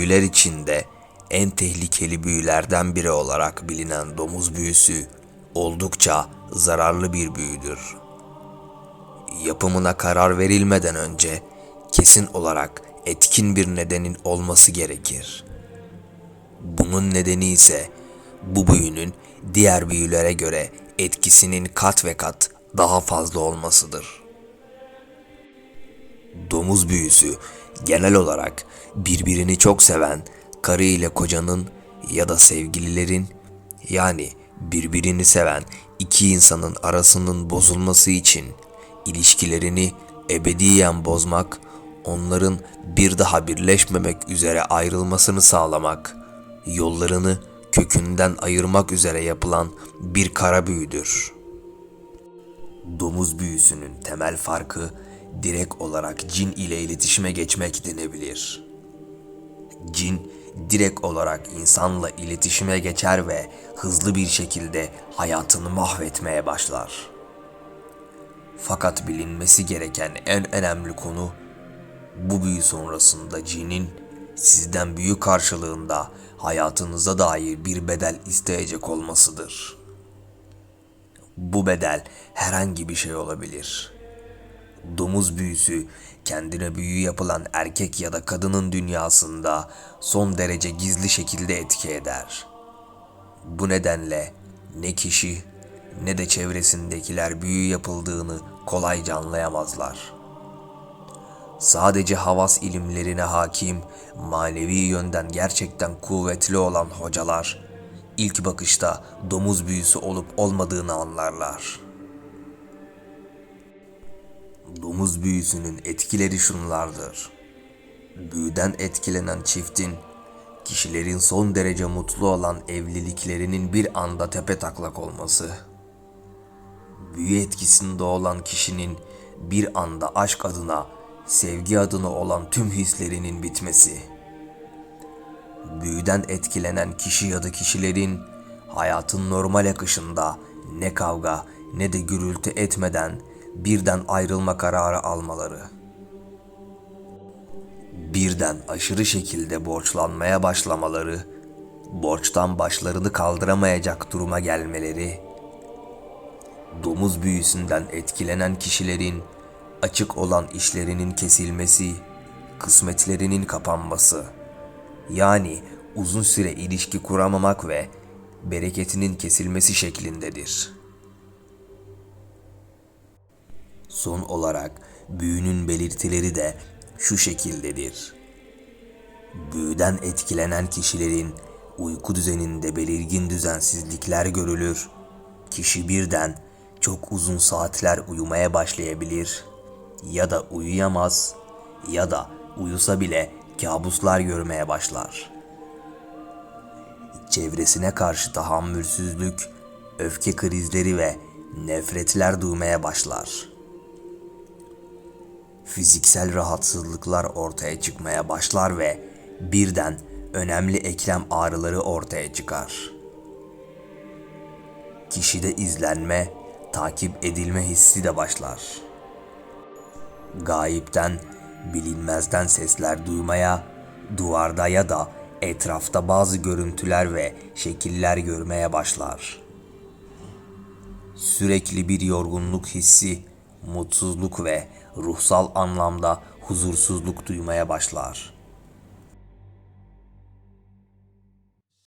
Büyüler içinde en tehlikeli büyülerden biri olarak bilinen domuz büyüsü oldukça zararlı bir büyüdür. Yapımına karar verilmeden önce kesin olarak etkin bir nedenin olması gerekir. Bunun nedeni ise bu büyünün diğer büyülere göre etkisinin kat ve kat daha fazla olmasıdır. Domuz büyüsü genel olarak birbirini çok seven karı ile kocanın ya da sevgililerin yani birbirini seven iki insanın arasının bozulması için ilişkilerini ebediyen bozmak, onların bir daha birleşmemek üzere ayrılmasını sağlamak, yollarını kökünden ayırmak üzere yapılan bir kara büyüdür. Domuz büyüsünün temel farkı direkt olarak cin ile iletişime geçmek denebilir. Cin direkt olarak insanla iletişime geçer ve hızlı bir şekilde hayatını mahvetmeye başlar. Fakat bilinmesi gereken en önemli konu bu büyü sonrasında cinin sizden büyü karşılığında hayatınıza dair bir bedel isteyecek olmasıdır. Bu bedel herhangi bir şey olabilir. Domuz büyüsü kendine büyü yapılan erkek ya da kadının dünyasında son derece gizli şekilde etki eder. Bu nedenle ne kişi ne de çevresindekiler büyü yapıldığını kolayca anlayamazlar. Sadece havas ilimlerine hakim, manevi yönden gerçekten kuvvetli olan hocalar ilk bakışta domuz büyüsü olup olmadığını anlarlar. Domuz büyüsünün etkileri şunlardır. Büyüden etkilenen çiftin kişilerin son derece mutlu olan evliliklerinin bir anda tepe taklak olması, büyü etkisinde olan kişinin bir anda aşk adına, sevgi adına olan tüm hislerinin bitmesi, büyüden etkilenen kişi ya da kişilerin hayatın normal akışında ne kavga ne de gürültü etmeden birden ayrılma kararı almaları. Birden aşırı şekilde borçlanmaya başlamaları, borçtan başlarını kaldıramayacak duruma gelmeleri, domuz büyüsünden etkilenen kişilerin açık olan işlerinin kesilmesi, kısmetlerinin kapanması, yani uzun süre ilişki kuramamak ve bereketinin kesilmesi şeklindedir. Son olarak büyünün belirtileri de şu şekildedir. Büyüden etkilenen kişilerin uyku düzeninde belirgin düzensizlikler görülür. Kişi birden çok uzun saatler uyumaya başlayabilir ya da uyuyamaz ya da uyusa bile kabuslar görmeye başlar. Çevresine karşı tahammülsüzlük, öfke krizleri ve nefretler duymaya başlar. Fiziksel rahatsızlıklar ortaya çıkmaya başlar ve birden önemli eklem ağrıları ortaya çıkar. Kişide izlenme, takip edilme hissi de başlar. Gayipten, bilinmezden sesler duymaya, duvarda ya da etrafta bazı görüntüler ve şekiller görmeye başlar. Sürekli bir yorgunluk hissi, mutsuzluk ve ruhsal anlamda huzursuzluk duymaya başlar.